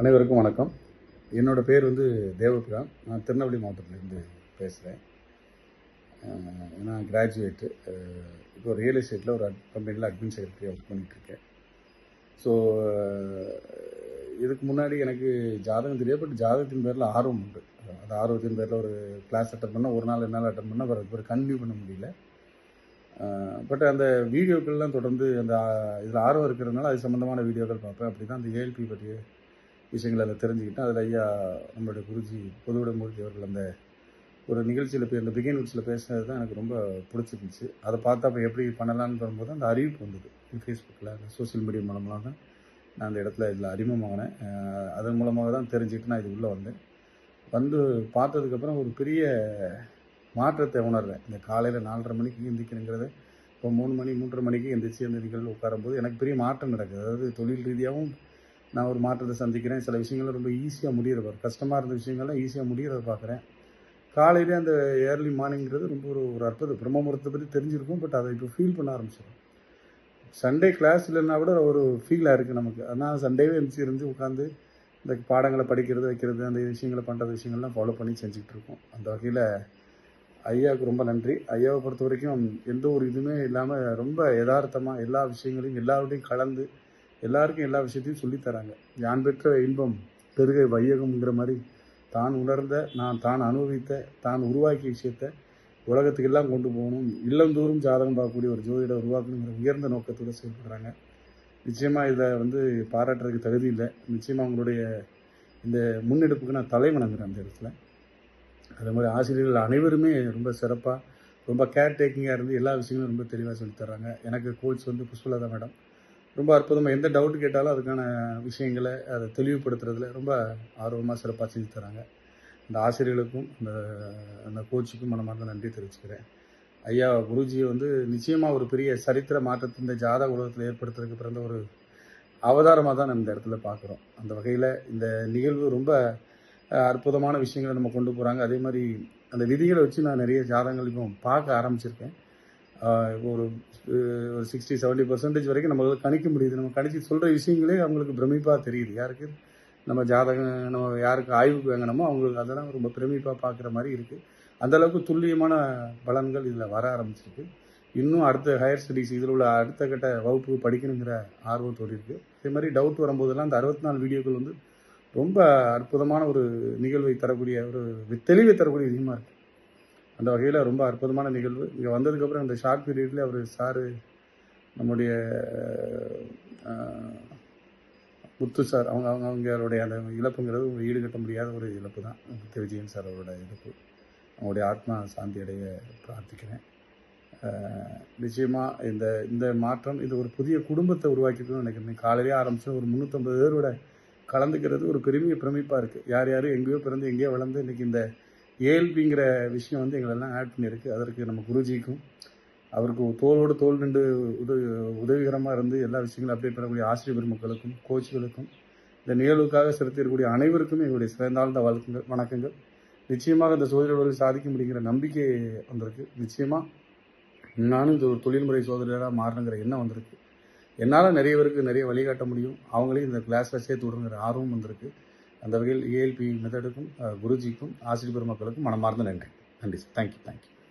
அனைவருக்கும் வணக்கம். என்னோடய பேர் வந்து தேவபிராம் நான் திருநெல்வேலி மாவட்டத்திலேருந்து பேசுகிறேன் நான் கிராஜுவேட்டு இப்போ ரியல் எஸ்டேட்டில் ஒரு கம்பெனியில் அட்மின் செக்ரட்டரி ஒர்க் பண்ணிகிட்ருக்கேன் ஸோ இதுக்கு முன்னாடி எனக்கு ஜாதகம் தெரியாது பட் ஜாதகத்தின் பேரில் ஆர்வம் உண்டு. அந்த ஆர்வத்தின் பேரில் ஒரு கிளாஸ் அட்டன் பண்ணால் ஒரு நாள் ரெண்டு நாள் அட்டன் பண்ணால் பிறகு பிறகு கண்டினியூ பண்ண முடியல. பட் அந்த வீடியோக்கள்லாம் தொடர்ந்து அந்த இதில் ஆர்வம் இருக்கிறதுனால அது சம்மந்தமான வீடியோக்கள் பார்ப்பேன். அப்படி தான் அந்த ஏஎல்பி பற்றிய விஷயங்கள் அதில் தெரிஞ்சுக்கிட்டேன் அதில் ஐயா நம்மளுடைய குருஜி பொதுவிடமூர்த்தி அவர்கள் அந்த ஒரு நிகழ்ச்சியில் போய் அந்த பிகின் உட்ஸில் பேசுனது தான் எனக்கு ரொம்ப பிடிச்சிருந்துச்சு. அதை பார்த்து அப்போ எப்படி பண்ணலான்னு வரும்போது அந்த அறிவிப்பு வந்தது. ஃபேஸ்புக்கில் சோசியல் மீடியா மூலமாக தான் நான் அந்த இடத்துல இதில் அறிமுகமானேன். அதன் மூலமாக தான் தெரிஞ்சுக்கிட்டு நான் இது உள்ளே வந்தேன். வந்து பார்த்ததுக்கப்புறம் ஒரு பெரிய மாற்றத்தை உணர்றேன். இந்த காலையில் நாலரை மணிக்கு எந்திக்கணுங்கிறத இப்போ மூணு மணி மூன்றரை மணிக்கு எந்திரிச்சு அந்த நிகழ்வு உட்காரும்போது எனக்கு பெரிய மாற்றம் நடக்குது. அதாவது தொழில் ரீதியாகவும் நான் ஒரு மாற்றத்தை சந்திக்கிறேன். சில விஷயங்கள் ரொம்ப ஈஸியாக முடியிறத கஷ்டமாக இருந்த விஷயங்கள்லாம் ஈஸியாக முடியிறத பார்க்குறேன் காலையிலே அந்த ஏர்லி மார்னிங்கிறது ரொம்ப ஒரு ஒரு அற்புத பிரம்மபுரத்தை பற்றி தெரிஞ்சிருக்கும். பட் அதை இப்போ ஃபீல் பண்ண ஆரம்பிச்சிடும் சண்டே கிளாஸ் இல்லைன்னா கூட ஒரு ஃபீலாக இருக்குது நமக்கு. ஆனால் சண்டேவே எழுந்துச்சு இருந்து உட்காந்து இந்த பாடங்களை படிக்கிறது வைக்கிறது அந்த விஷயங்களை பண்ணுற விஷயங்கள்லாம் ஃபாலோ பண்ணி செஞ்சுக்கிட்டு இருக்கோம். அந்த வகையில் ஐயாவுக்கு ரொம்ப நன்றி. ஐயாவை பொறுத்த வரைக்கும் எந்த ஒரு இதுவுமே இல்லாமல் ரொம்ப யதார்த்தமாக எல்லா விஷயங்களையும் எல்லாரோடையும் கலந்து எல்லாருக்கும் எல்லா விஷயத்தையும் சொல்லித் தராங்க யான் பெற்ற இன்பம் பெருகை வையகம்ங்கிற மாதிரி தான் உணர்ந்த நான் தான் அனுபவித்த தான் உருவாக்கிய விஷயத்தை உலகத்துக்கு எல்லாம் கொண்டு போகணும். இல்லந்தோறும் ஜாதகம் பார்க்கக்கூடிய ஒரு ஜோதிட உருவாக்கணுங்கிற உயர்ந்த நோக்கத்தோடு செயல்படுறாங்க. நிச்சயமாக இதை வந்து பாராட்டுறதுக்கு தகுதி இல்லை. நிச்சயமாக அவங்களுடைய இந்த முன்னெடுப்புக்கு நான் தலை வணங்குறேன் அந்த இடத்துல. அதே மாதிரி ஆசிரியர்கள் அனைவருமே ரொம்ப சிறப்பாக ரொம்ப கேர் டேக்கிங்காக இருந்து எல்லா விஷயங்களும் ரொம்ப தெளிவாக சொல்லித்தர்றாங்க. எனக்கு கோச் வந்து புஷ்பலதா மேடம். ரொம்ப அற்புதமாக எந்த டவுட் கேட்டாலும் அதுக்கான விஷயங்களை அதை தெளிவுபடுத்துறதுல ரொம்ப ஆர்வமாக சிறப்பாக செஞ்சு தராங்க. அந்த ஆசிரியர்களுக்கும் அந்த அந்த கோச்சுக்கும் மனமார்ந்த நன்றி தெரிவிச்சுக்கிறேன். ஐயா குருஜியை வந்து நிச்சயமாக ஒரு பெரிய சரித்திர மாற்றத்தை இந்த ஜாதக உலகத்தில் ஏற்படுத்துறதுக்கு பிறந்த ஒரு அவதாரமாக தான் நம்ம இந்த இடத்துல பார்க்குறோம். அந்த வகையில் இந்த நிகழ்வு ரொம்ப அற்புதமான விஷயங்களை நம்ம கொண்டு போகிறாங்க அதே மாதிரி அந்த விதிகளை வச்சு நான் நிறைய ஜாதகங்கள் இப்போ பார்க்க ஆரம்பிச்சிருக்கேன். ஒரு ஒரு சிக்ஸ்டி செவன்ட்டி பர்சன்டேஜ் வரைக்கும் நம்மளால் கணிக்க முடியுது. நம்ம கணிச்சு சொல்கிற விஷயங்களே அவங்களுக்கு பிரமிப்பாக தெரியுது. யாருக்கு நம்ம ஜாதகம் நம்ம யாருக்கு ஆய்வுக்கு வாங்கினோமோ அவங்களுக்கு அதெல்லாம் ரொம்ப பிரமிப்பாக பார்க்குற மாதிரி இருக்குது அந்தளவுக்கு துல்லியமான பலன்கள் இதில் வர ஆரம்பிச்சிருக்கு. இன்னும் அடுத்த ஹையர் ஸ்டடீஸ் இதில் உள்ள அடுத்த கட்ட வகுப்பு படிக்கணுங்கிற ஆர்வத்தோடு இருக்குது அதே மாதிரி டவுட் வரும்போதெல்லாம் அந்த அறுபத்தி நாலு வீடியோக்கள் வந்து ரொம்ப அற்புதமான ஒரு நிகழ்வை தரக்கூடிய ஒரு தெளிவை தரக்கூடிய விஷயமா இருக்குது அந்த வகையில் ரொம்ப அற்புதமான நிகழ்வு. இங்கே வந்ததுக்கப்புறம் இந்த ஷார்ட் பீரியட்லேயே அவர் சாரு நம்முடைய முத்து சார் அவங்க அவங்க அவங்களுடைய அந்த இழப்புங்கிறது ஈடுகட்ட முடியாத ஒரு இழப்பு தான். முத்து விஜயன் சார் அவரோட இழப்பு. அவங்களுடைய ஆத்மா சாந்தி அடைய பிரார்த்திக்கிறேன். நிச்சயமாக இந்த இந்த மாற்றம் இது ஒரு புதிய குடும்பத்தை உருவாக்கிட்டுன்னு நினைக்கிறேன். காலையிலே ஆரம்பித்து ஒரு முந்நூற்றம்பது பேரோட கலந்துக்கிறது ஒரு பெருமைய பிரமிப்பாக இருக்குது யார் யார் எங்கேயோ பிறந்து எங்கேயோ வளர்ந்து இன்னைக்கு இந்த ஏஎல்பிங்கிற விஷயம் வந்து எங்களெல்லாம் ஆட் பண்ணியிருக்கு. அதற்கு நம்ம குருஜிக்கும் அவருக்கு தோளோடு தோல் நின்று உதவி உதவிகரமாக இருந்து எல்லா விஷயங்களும் அப்டேட் பண்ணக்கூடிய ஆசிரியர் பெருமக்களுக்கும் கோச்சுகளுக்கும் இந்த நிகழ்வுக்காக செலுத்தியிருக்கக்கூடிய அனைவருக்கும் எங்களுடைய சிறந்தாழ்ந்த வழக்கங்கள் வணக்கங்கள். நிச்சயமாக இந்த சோதனைகளில் சாதிக்க முடியுங்கிற நம்பிக்கை வந்திருக்கு. நிச்சயமாக நானும் இந்த ஒரு தொழில்முறை சோதனையாக மாறணுங்கிற எண்ணம் வந்திருக்கு. என்னால் நிறைய பேருக்கு நிறைய வழிகாட்ட முடியும். அவங்களையும் இந்த கிளாஸில் சேர்த்து விடுங்கிற ஆர்வம் வந்திருக்கு. அந்த வகையில் ஏஎல்பி மெத்தடுக்கும் குருஜிக்கும் ஆசிரியர் பெருமக்களுக்கும் மனமார்ந்த நன்றி. நன்றி சார் தேங்க்யூ தேங்க்யூ